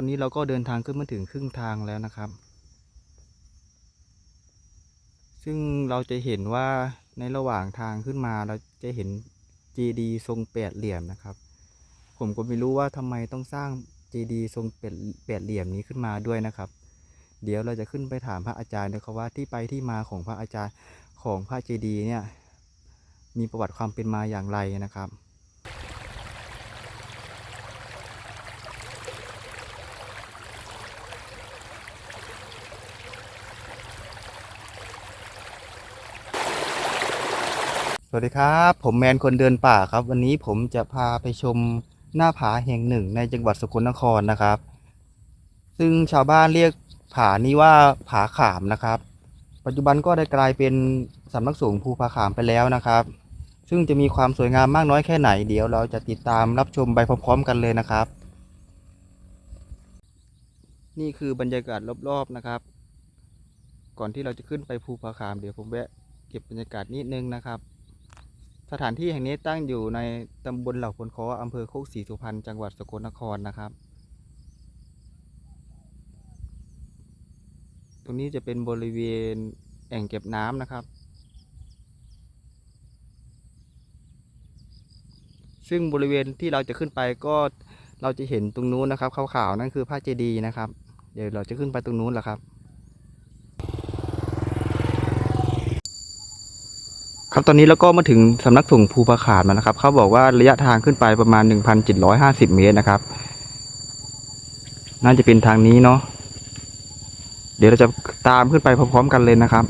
อนนี้เราก็เดินทางขึ้นมาถึงครึ่งทางแล้วนะครับ ซึ่งเราจะเห็นว่าในระหว่างทางขึ้นมาเราจะเห็นเจดีย์ทรงแปดเหลี่ยมนะครับ ผมก็ไม่รู้ว่าทำไมต้องสร้างเจดีย์ทรงแปดแปดเหลี่ยมนี้ขึ้นมาด้วยนะครับ เดี๋ยวเราจะขึ้นไปถามพระอาจารย์นะครับว่าที่ไปที่มาของพระอาจารย์ของพระเจดีย์เนี่ยมีประวัติความเป็นมาอย่างไรนะครับ สวัสดีครับ ผมแมนคนเดินป่าครับ วันนี้ผมจะพาไปชมหน้าผาแห่งหนึ่งในจังหวัดสกลนครนะครับ ซึ่งชาวบ้านเรียกผานี้ว่าผาขามนะครับ ปัจจุบันก็ได้กลายเป็นสำนักสงฆ์ภูผาขามไปแล้วนะครับ ซึ่งจะมีความสวยงามมากน้อยแค่ไหนเดี๋ยวเราจะติดตามรับชมไปพร้อมๆกันเลยนะครับ นี่คือบรรยากาศรอบๆนะครับ ก่อนที่เราจะขึ้นไปภูผาขามเดี๋ยวผมแวะเก็บบรรยากาศนิดนึงนะครับ สถานที่แห่งนี้ตั้งอยู่ในตำบลเหล่าพลคออำเภอโคกศรีสุพรรณจังหวัดสกลนครนะครับ ตรงนี้จะเป็นบริเวณแอ่งเก็บน้ำนะครับ ซึ่งบริเวณที่เราจะขึ้นไปก็เราจะเห็นตรงนู้นนะครับขาวๆนั่นคือพระเจดีย์นะครับ เดี๋ยวเราจะขึ้นไปตรงนู้นแหละครับ ครับตอนนี้เราก็มาถึงสำนักสงฆ์ภูผาขาดมานะครับ เขาบอกว่าระยะทางขึ้นไปประมาณ 1,750 เมตรนะครับ น่าจะเป็นทางนี้เนาะเดี๋ยวเราจะตามขึ้นไปพร้อมๆกันเลยนะครับ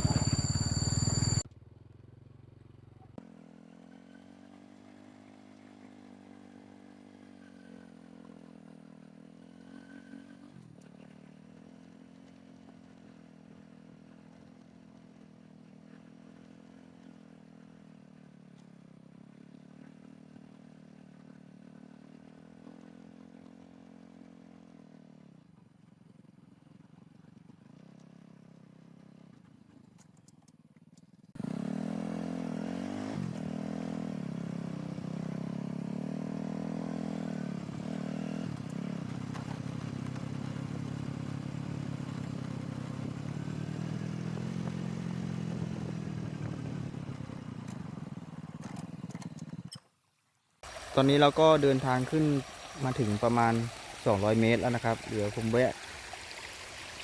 ตอนนี้เราก็เดินทางขึ้นมาถึงประมาณ 200 เมตรแล้วนะครับ เดี๋ยวผมแวะ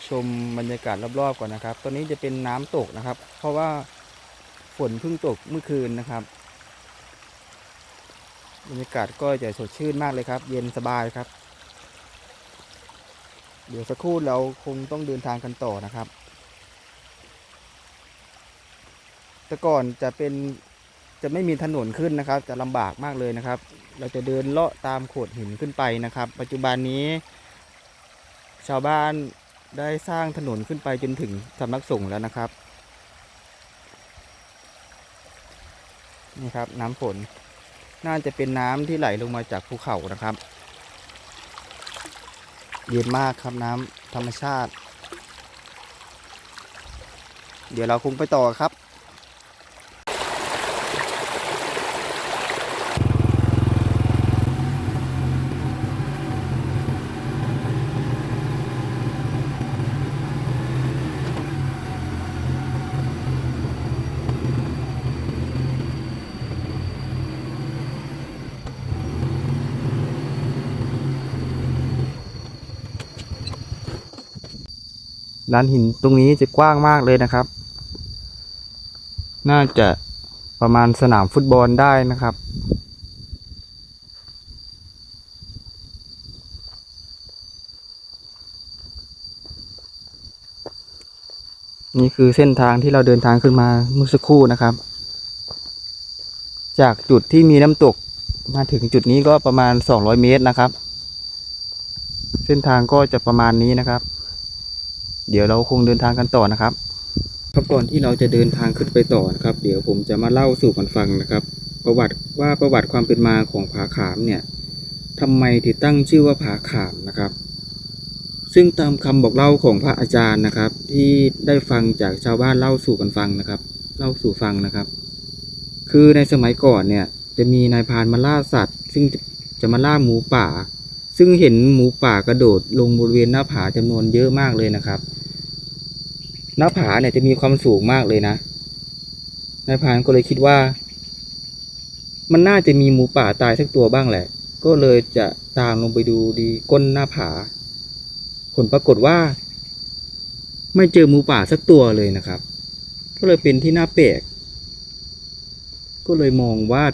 ชมบรรยากาศรอบๆก่อนนะครับ ตอนนี้จะเป็นน้ำตกนะครับ เพราะว่าฝนเพิ่งตกเมื่อคืนนะครับ บรรยากาศก็จะสดชื่นมากเลยครับ เย็นสบายครับ เดี๋ยวสักครู่เราคงต้องเดินทางกันต่อนะครับ แต่ก่อนจะเป็น จะไม่มีถนนขึ้นนะครับ จะลำบากมากเลยนะครับ เราจะเดินเลาะตามโขดหินขึ้นไปนะครับ ปัจจุบันนี้ ชาวบ้านได้สร้างถนนขึ้นไปจนถึงสำนักสงฆ์แล้วนะครับนี่ครับ น้ำฝนน่าจะเป็นน้ำที่ไหลลงมาจากภูเขานะครับ เย็นมากครับน้ำธรรมชาติ เดี๋ยวเราคงไปต่อครับ ลานหินตรงนี้จะกว้างมากเลยนะครับ น่าจะประมาณสนามฟุตบอลได้นะครับ นี่คือเส้นทางที่เราเดินทางขึ้นมาเมื่อสักครู่นะครับ จากจุดที่มีน้ำตกมาถึงจุดนี้ก็ประมาณ 200 เมตรนะครับ เส้นทางก็จะประมาณนี้นะครับ เดี๋ยวเราคงเดินทางกันต่อนะครับ ครับก่อนที่เราจะเดินทางขึ้นไปต่อนะครับ เดี๋ยวผมจะมาเล่าสู่กันฟังนะครับ ประวัติว่าประวัติความเป็นมาของผาขามเนี่ยทำไมถึงตั้งชื่อว่าผาขามนะครับ ซึ่งตามคำบอกเล่าของพระอาจารย์นะครับ ที่ได้ฟังจากชาวบ้านเล่าสู่กันฟังนะครับ เล่าสู่ฟังนะครับ คือในสมัยก่อนเนี่ยจะมีนายพานมาล่าสัตว์ ซึ่งจะมาล่าหมูป่า ซึ่งเห็นหมูป่ากระโดดลงบริเวณหน้าผาจำนวนเยอะมากเลยนะครับ หน้าผาเนี่ยจะมีความสูงมากเลยนะนายพรานก็เลยคิดว่า มันน่าจะมีหมูป่าตายสักตัวบ้างแหละ ก็เลยจะตามลงไปดูดีก้นหน้าผา ผลปรากฏว่า ไม่เจอหมูป่าสักตัวเลยนะครับ ก็เลยเป็นที่น่าแปลกก็เลยมองว่า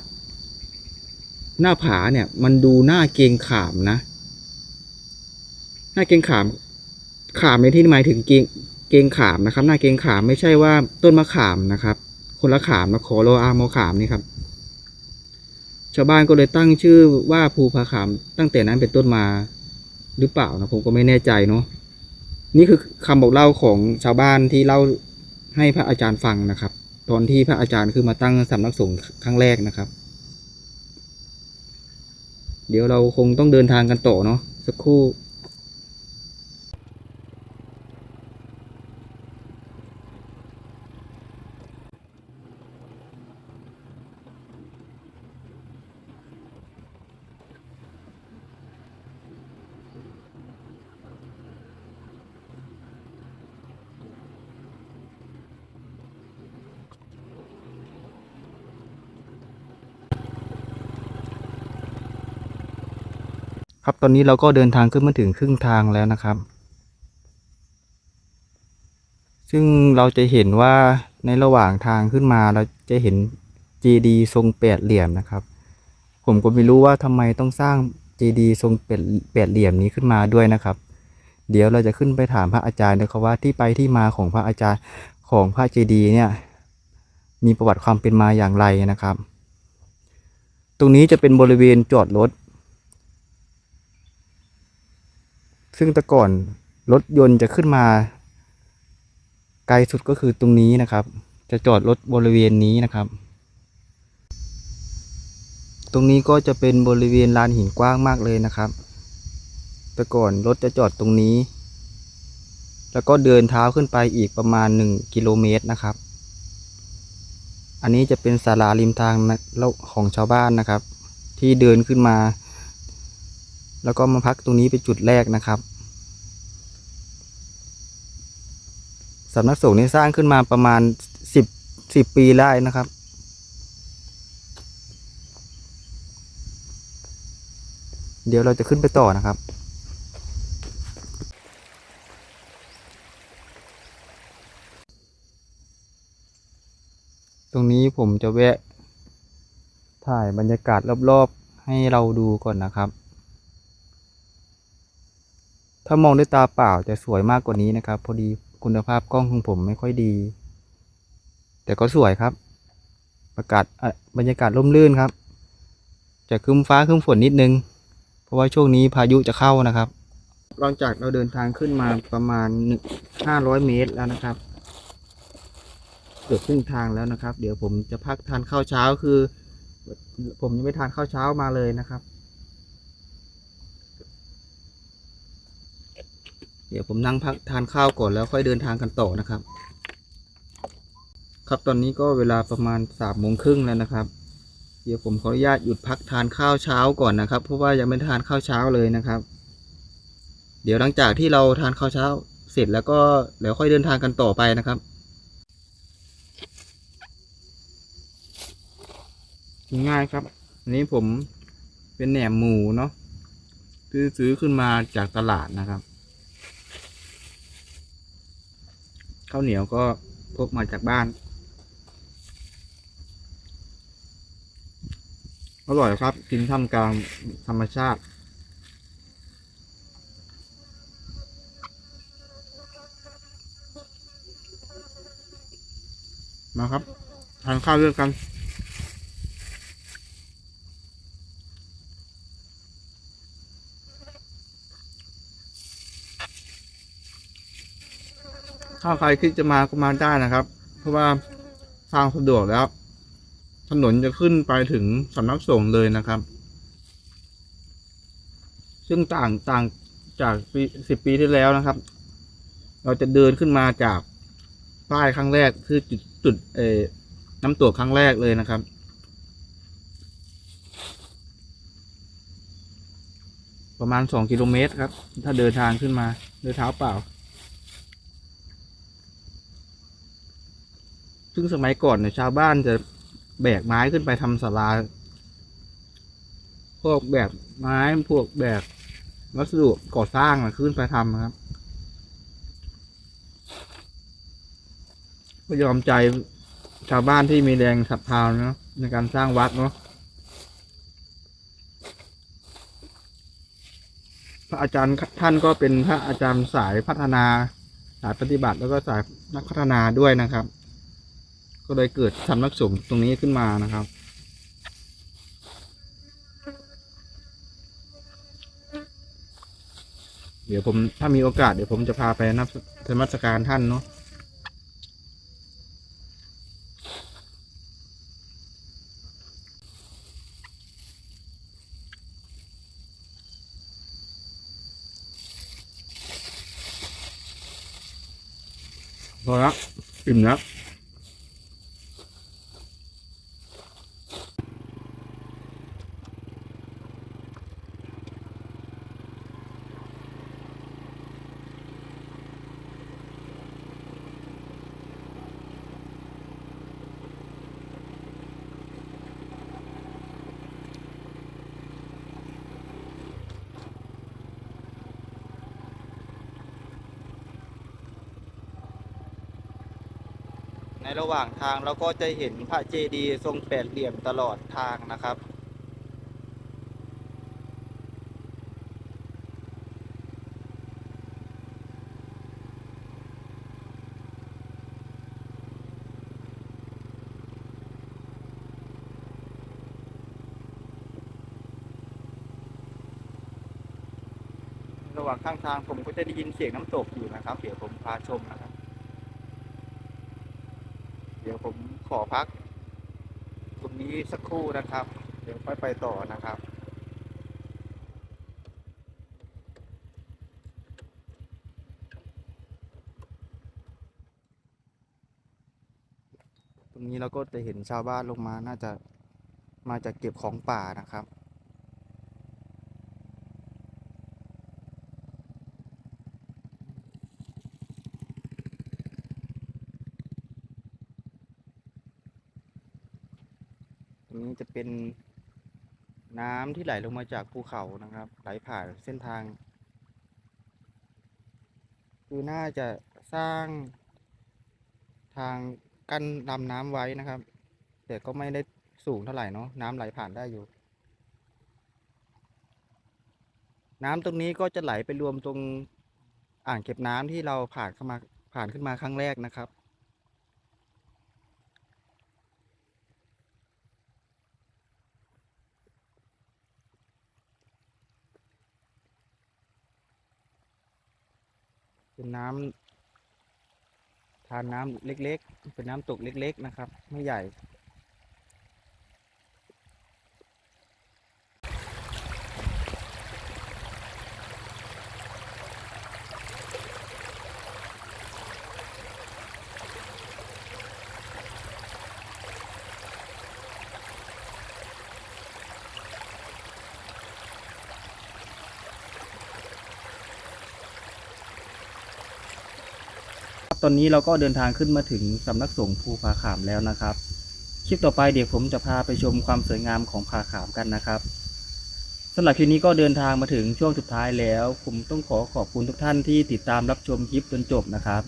หน้าผาเนี่ย มันดูหน่าเกงขามนะ หน้าเกงขามขามในที่หมายถึงเกง เกงขามนะครับหน้าเกงขามไม่ใช่ว่าต้นมะขามนะครับ คนละขามนะขอโลอาโมขามนี่ครับ ชาวบ้านก็เลยตั้งชื่อว่าภูผาขาม ตั้งแต่นั้นเป็นต้นมาหรือเปล่านะผมก็ไม่แน่ใจเนาะนี่คือคำบอกเล่าของชาวบ้านที่เล่าให้พระอาจารย์ฟังนะครับ ตอนที่พระอาจารย์คือมาตั้งสำนักสงฆ์ครั้งแรกนะครับ เดี๋ยวเราคงต้องเดินทางกันต่อเนาะสักครู่ ครับตอนนี้เราก็เดินทางขึ้นมาถึงครึ่งทางแล้วนะครับ ซึ่งเราจะเห็นว่าในระหว่างทางขึ้นมาเราจะเห็นเจดีย์ทรงแปดเหลี่ยมนะครับ ผมก็ไม่รู้ว่าทำไมต้องสร้างเจดีย์ทรงแปดแปดเหลี่ยมนี้ขึ้นมาด้วยนะครับ เดี๋ยวเราจะขึ้นไปถามพระอาจารย์นะครับว่าที่ไปที่มาของพระอาจารย์ของพระเจดีย์เนี่ยมีประวัติความเป็นมาอย่างไรนะครับ ตรงนี้จะเป็นบริเวณจอดรถ ซึ่งแต่ก่อนรถยนต์จะขึ้นมา ไกลสุดก็คือตรงนี้นะครับ จะจอดรถบริเวณนี้นะครับ ตรงนี้ก็จะเป็นบริเวณลานหินกว้างมากเลยนะครับ แต่ก่อนรถจะจอดตรงนี้ แล้วก็เดินเท้าขึ้นไปอีกประมาณหนึ่งกิโลเมตรนะครับ อันนี้จะเป็นศาลาริมทางของชาวบ้านนะครับ ที่เดินขึ้นมา แล้วก็มาพักตรงนี้เป็นจุดแรกนะครับสำนักสงฆ์นี้สร้างขึ้นมาประมาณสิบสิบปีได้นะครับ เดี๋ยวเราจะขึ้นไปต่อนะครับตรงนี้ผมจะแวะถ่ายบรรยากาศรอบๆ ให้เราดูก่อนนะครับ ถ้ามองด้วยตาเปล่าจะสวยมากกว่านี้นะครับ พอดีคุณภาพกล้องของผมไม่ค่อยดี แต่ก็สวยครับ ประกาศบรรยากาศร่มรื่นครับ จะครึ้มฟ้าครึ้มฝนนิดนึง เพราะว่าช่วงนี้พายุจะเข้านะครับ หลังจากเราเดินทางขึ้นมาประมาณห้าร้อยเมตรแล้วนะครับ เกือบครึ่งทางแล้วนะครับ เดี๋ยวผมจะพักทานข้าวเช้าคือ ผมยังไม่ทานข้าวเช้ามาเลยนะครับ เดี๋ยวผมนั่งพักทานข้าวก่อนแล้วค่อยเดินทางกันต่อนะครับ ครับตอนนี้ก็เวลาประมาณสามโมงครึ่งแล้วนะครับ เดี๋ยวผมขออนุญาตหยุดพักทานข้าวเช้าก่อนนะครับ เพราะว่ายังไม่ทานข้าวเช้าเลยนะครับ เดี๋ยวหลังจากที่เราทานข้าวเช้าเสร็จแล้วก็เดี๋ยวค่อยเดินทางกันต่อไปนะครับง่ายครับอันนี้ผมเป็นแหนมหมูเนาะซื้อซื้อขึ้นมาจากตลาดนะครับ ข้าวเหนียวก็พกมาจากบ้าน อร่อยครับ กินท่ามกลางธรรมชาติ มาครับ ทานข้าวด้วยกัน ถ้าใครคิดจะมาก็มาได้นะครับ เพราะว่าทางสะดวกแล้วถนนจะขึ้นไปถึงสำนักสงฆ์เลยนะครับ ซึ่งต่างต่างจากปีสิบปีที่แล้วนะครับ เราจะเดินขึ้นมาจากป้ายครั้งแรกคือจุดจุดเอน้ำตกครั้งแรกเลยนะครับ ประมาณสองกิโลเมตรครับ ถ้าเดินทางขึ้นมาเดินเท้าเปล่า ซึ่งสมัยก่อนเนี่ยชาวบ้านจะแบกไม้ขึ้นไปทำศาลา พวกแบบไม้พวกแบบวัสดุก่อสร้างนะขึ้นไปทำครับก็ยอมใจชาวบ้านที่มีแรงศรัทธาเนาะในการสร้างวัดเนาะพระอาจารย์ท่านก็เป็นพระอาจารย์สายพัฒนา สายปฏิบัติแล้วก็สายนักพัฒนาด้วยนะครับ ก็เลยเกิดสำนักสงฆ์ตรงนี้ขึ้นมานะครับ เดี๋ยวผมถ้ามีโอกาสเดี๋ยวผมจะพาไปนับธรรมสการท่านเนาะพอละอิ่มแล้ว ในระหว่างทางเราก็จะเห็นพระเจดีย์ทรงแปดเหลี่ยมตลอดทางนะครับ ระหว่างข้างทางผมก็จะได้ยินเสียงน้ำตกอยู่นะครับ เดี๋ยวผมพาชมนะครับ เดี๋ยวผมขอพัก ตรงนี้สักครู่นะครับ เดี๋ยวค่อยไปต่อนะครับตรงนี้เราก็จะเห็นชาวบ้านลงมาน่าจะมาจากเก็บของป่านะครับ ตรงนี้จะเป็นน้ำที่ไหลลงมาจากภูเขานะครับ ไหลผ่านเส้นทาง คือน่าจะสร้างทางกั้นลำน้ำไว้นะครับ แต่ก็ไม่ได้สูงเท่าไหร่เนาะน้ำไหลผ่านได้อยู่ น้ำตรงนี้ก็จะไหลไปรวมตรงอ่างเก็บน้ำที่เราผ่านเข้ามาผ่านขึ้นมาครั้งแรกนะครับ เป็นน้ำทานน้ำเล็กๆ เป็นน้ำตกเล็ก ๆ นะครับ ไม่ใหญ่ ตอนนี้เราก็เดินทางขึ้นมาถึงสำนักสงฆ์ภูผาขามแล้วนะครับ คลิปต่อไปเดี๋ยวผมจะพาไปชมความสวยงามของผาขามกันนะครับสำหรับคลิปนี้ก็เดินทางมาถึงช่วงสุดท้ายแล้ว ผมต้องขอขอบคุณทุกท่านที่ติดตามรับชมคลิปจนจบนะครับ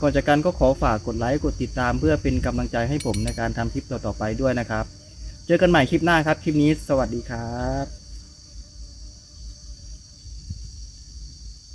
ก่อนจากกันก็ขอฝากกดไลค์กดติดตามเพื่อเป็นกำลังใจให้ผมในการทำคลิปต่อๆไปด้วยนะครับ เจอกันใหม่คลิปหน้าครับ คลิปนี้สวัสดีครับ